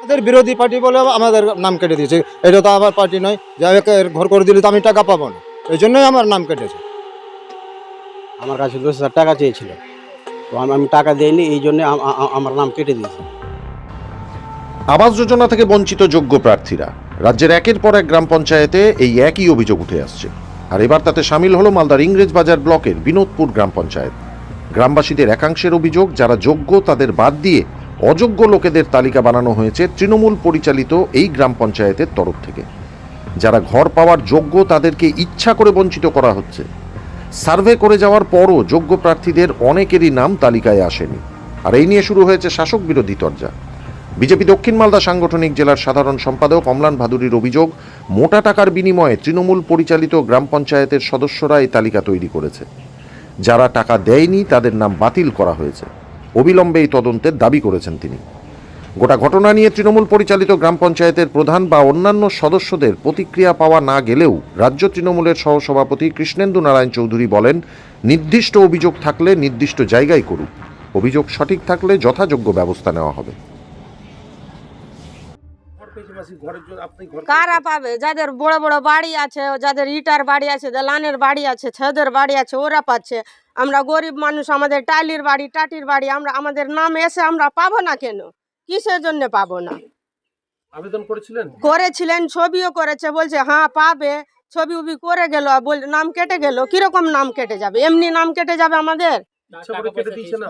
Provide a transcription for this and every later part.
আমাদের বিরোধী পার্টি বলে আমাদের নাম কেটে দিয়েছে। এটা তো আমার পার্টি নয় যে ঘর করে দিলে তো আমি টাকা পাবো না। এই জন্যই আমার নাম কেটেছে। আমার কাছে দশ হাজার টাকা চেয়েছিল। তো আমি আমি টাকা দেইনি এই জন্য আমার নাম কেটে দিয়েছে। আবাস যোজনা থেকে বঞ্চিত যোগ্য প্রার্থীরা রাজ্যের একের পর এক গ্রাম পঞ্চায়েতে এই একই অভিযোগ উঠে আসছে। আর এবার তাতে সামিল হলো মালদার ইংরেজ বাজার ব্লকের বিনোদপুর গ্রাম পঞ্চায়েত। গ্রামবাসীদের একাংশের অভিযোগ যারা যোগ্য তাদের বাদ দিয়ে অযোগ্য লোকেদের তালিকা বানানো হয়েছে তৃণমূল পরিচালিত এই গ্রাম পঞ্চায়েতের তরফ থেকে। যারা ঘর পাওয়ার যোগ্য তাদেরকে ইচ্ছা করে বঞ্চিত করা হচ্ছে। সার্ভে করে যাওয়ার পরও যোগ্য প্রার্থীদের অনেকেরই নাম তালিকায় আসেনি। আর এই নিয়ে শুরু হয়েছে শাসক বিরোধী তরজা। বিজেপি দক্ষিণ মালদা সাংগঠনিক জেলার সাধারণ সম্পাদক অমলান ভাদুরীর অভিযোগ, মোটা টাকার বিনিময়ে তৃণমূল পরিচালিত গ্রাম পঞ্চায়েতের সদস্যরা এই তালিকা তৈরি করেছে। যারা টাকা দেয়নি তাদের নাম বাতিল করা হয়েছে। অবিলম্বে এই তদন্তের দাবি করেছেন তিনি। গোটা ঘটনা নিয়ে তৃণমূল পরিচালিত গ্রাম পঞ্চায়েতের প্রধান বা অন্যান্য সদস্যদের প্রতিক্রিয়া পাওয়া না গেলেও রাজ্য তৃণমূলের সহসভাপতি কৃষ্ণেন্দু নারায়ণ চৌধুরী বলেন, নির্দিষ্ট অভিযোগ থাকলে নির্দিষ্ট জায়গায় করুক। অভিযোগ সঠিক থাকলে যথাযোগ্য ব্যবস্থা নেওয়া হবে। কারা পাবে? যাদের বড় বড় বাড়ি আছে যাদের ইটার বাড়ি আছে দালানের বাড়ি আছে ছাদের বাড়ি আছে ওরা পাচ্ছে। আমরা গরিব মানুষ আমাদের টালির বাড়ি টাটির বাড়ি আমরা আমাদের নাম এসে আমরা পাবো না কেন? কিসের জন্য পাবো না? আবেদন করেছিলেন? করেছিলেন ছবিও করেছে বলছে হ্যাঁ পাবে। ছবি উবি করে গেল বল নাম কেটে গেল। কীরকম নাম কেটে যাবে? এমনি নাম কেটে যাবে আমাদের?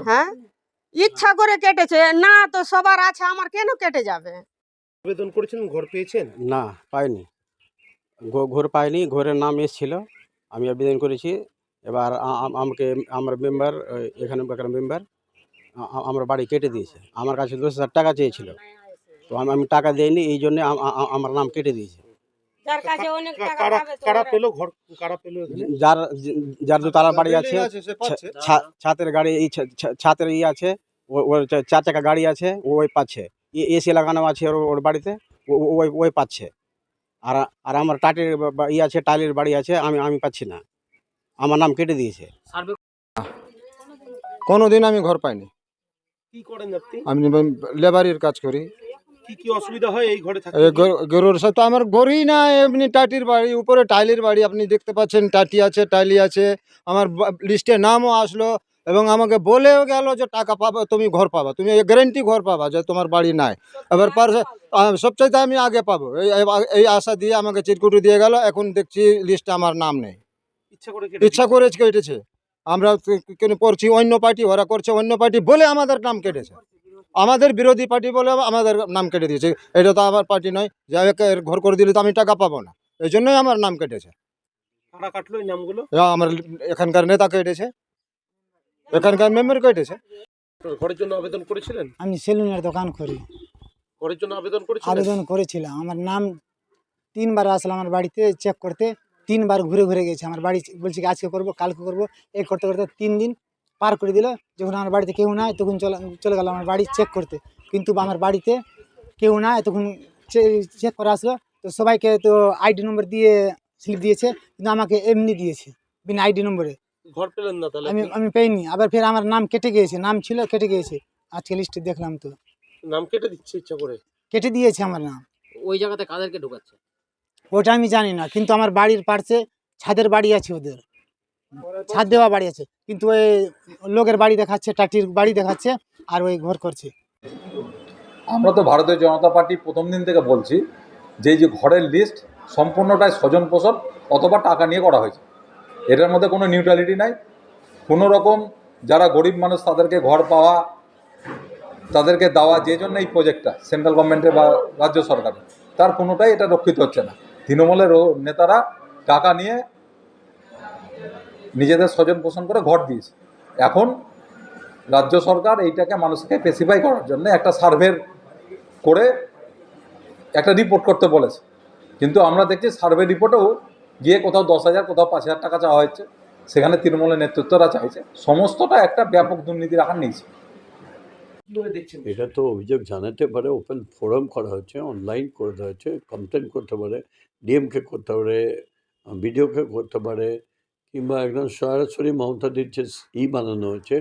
হ্যাঁ? ইচ্ছা করে কেটেছে। না তো সবার আছে আমার কেন কেটে যাবে? আবেদন করেছিলেন ঘর পেয়েছেন? না পাইনি। ঘ- ঘর পাইনি ঘরের নাম এসেছিল আমি আবেদন করেছি। এবার আমাকে আমার মেম্বার এখানে বেকার মেম্বার আমার বাড়ি কেটে দিয়েছে। আমার কাছে দশ হাজার টাকা চেয়েছিল। তো আমি আমি টাকা দেইনি এই জন্য আমার নাম কেটে দিয়েছে। যার কাছে অনেক কা- টাকা কারা পাবে তো কারা ওরা- পেল ঘর কারা পেল এখানে? যার যার দোতলা বাড়ি আছে ছাতের গাড়ি ছাতের ই আছে ওর চার চাকা গাড়ি আছে ও ওই পাচ্ছে। এসি লাগানো আছে ওর ওর বাড়িতে ওই ওই পাচ্ছে। আর আর আমার টাটির ই আছে টালির বাড়ি আছে আমি আমি পাচ্ছি না। আমার নাম কেটে দিয়েছে। কোনোদিন আমি ঘর পাইনি। কি করেন আপনি? আমি লেবারির কাজ করি। কি কি অসুবিধা হয় এই ঘরে থাকতে? গরুর সাথে তো আমার গরুই না এমনি টাটির বাড়ি উপরে টাইলের বাড়ি আপনি দেখতে পাচ্ছেন টাটি আছে টাইলি আছে। আমার লিস্টে নামও আসলো এবং আমাকে বলেও গেল যে টাকা পাবা তুমি ঘর পাবা তুমি গ্যারেন্টি ঘর পাবা যে তোমার বাড়ি নাই। এবার পার সবচাইতে আমি আগে পাবো। এই আশা দিয়ে আমাকে চিরকুটি দিয়ে গেল এখন দেখছি লিস্টে আমার নাম নেই। ইচ্ছা করে কেটেছে? আমরা কেন করছি অন্য পার্টি ওরা করছে অন্য পার্টি বলে আমাদের নাম কেটেছে। আমাদের বিরোধী পার্টি বলে আমাদের নাম কেটে দিয়েছে। এটা তো আমার পার্টি নয় যে ঘর করে দিলে তো আমি টাকা পাবো না। এই জন্যই আমার নাম কেটেছে। কারা কাটলো নামগুলো? আমার এখানকার নেতা কেটেছে। এখানকার মেম্বার কেটেছে ঘরের জন্য আবেদন করেছিলেন? আমি সেলুনের দোকান করি। ঘরের জন্য আবেদন করেছিলেন? আবেদন করেছিলাম। আমার নাম তিনবার আসলাম আমার বাড়িতে চেক করতে। তিনবার ঘুরে ঘুরে গেছে। আমার বাড়ি বলছি কি আজকে করব কালকে করব। এই করতে করতে তিন দিন পার করে দিল। যখন আমার বাড়িতে কেউ নাই তখন চলে চলে গেল আমার বাড়ি চেক করতে। কিন্তু আমার বাড়িতে কেউ নাই তখন চেক করে আসলো। তো সবাইকে তো আইডি নম্বর দিয়ে স্লিপ দিয়েছে। কিন্তু আমাকে এমনি দিয়েছে বিনা আইডি নম্বরে ঘর পেলেন না তাহলে আমি আমি পাইনি আবার ফের আমার নাম কেটে গিয়েছে নাম ছিল কেটে গিয়েছে। আজকে লিস্টে দেখলাম তো। নাম কেটে দিচ্ছে ইচ্ছা করে? কেটে দিয়েছে আমার নাম। ওই জায়গাতে কাদেরকে ঢুকাচ্ছে? ওটা আমি জানি না কিন্তু আমার বাড়ির পাশে ছাদের বাড়ি আছে ওদের। ছাদ দেওয়া বাড়ি আছে কিন্তু ওই লোকের বাড়ি দেখাচ্ছে টাটির বাড়ি দেখাচ্ছে আর ওই ঘর করছে। আমরা তো ভারতীয় জনতা পার্টি প্রথম দিন থেকে বলছি যে এই যে ঘরের লিস্ট সম্পূর্ণটাই স্বজন পোষণ অথবা টাকা নিয়ে করা হয়েছে। এটার মধ্যে কোনো নিউট্রালিটি নাই। কোনো রকম যারা গরিব মানুষ তাদেরকে ঘর পাওয়া, তাদেরকে দেওয়া যে জন্য এই প্রজেক্টটা সেন্ট্রাল গভর্নমেন্টের বা রাজ্য সরকারের তার কোনোটাই এটা রক্ষিত হচ্ছে না। তৃণমূলের নেতারা টাকা নিয়ে নিজেদের স্বজন পোষণ করে ঘর দিয়েছে। এখন রাজ্য সরকার এইটাকে মানুষকে স্পেসিফাই করার জন্য একটা সার্ভের করে একটা রিপোর্ট করতে বলেছে। কিন্তু আমরা দেখছি সার্ভে রিপোর্টেও গিয়ে কোথাও দশ হাজার কোথাও পাঁচ হাজার টাকা চাওয়া হচ্ছে সেখানে তৃণমূলের নেতৃত্বরা চাইছে। সমস্তটা একটা ব্যাপক দুর্নীতির আকার নিয়েছে এটা তো অভিযোগ জানাতে পারে ওপেন ফোরাম করা হচ্ছে অনলাইন করে দেওয়া হচ্ছে কমপ্লেন করতে পারে ডিএমকে করতে পারে বিডিওকে করতে পারে কিংবা একদম সরাসরি মমতা দিচ্ছে ই বানানো হয়েছে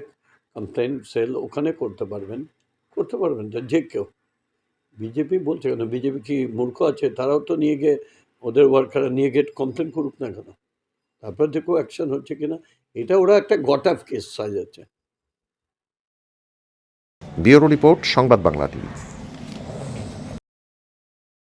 কমপ্লেন সেল ওখানে করতে পারবেন করতে পারবেন যে কেউ। বিজেপি বলছে কেন? বিজেপি কি মূর্খ আছে? তারাও তো নিয়ে গিয়ে ওদের ওয়ার্কাররা নিয়ে গেট কমপ্লেন করুক না কেন? তারপর দেখো অ্যাকশন হচ্ছে কিনা। এটা ওরা একটা গট অফ কেস সাজাচ্ছে। Bureau report, Sangbad Bangla TV.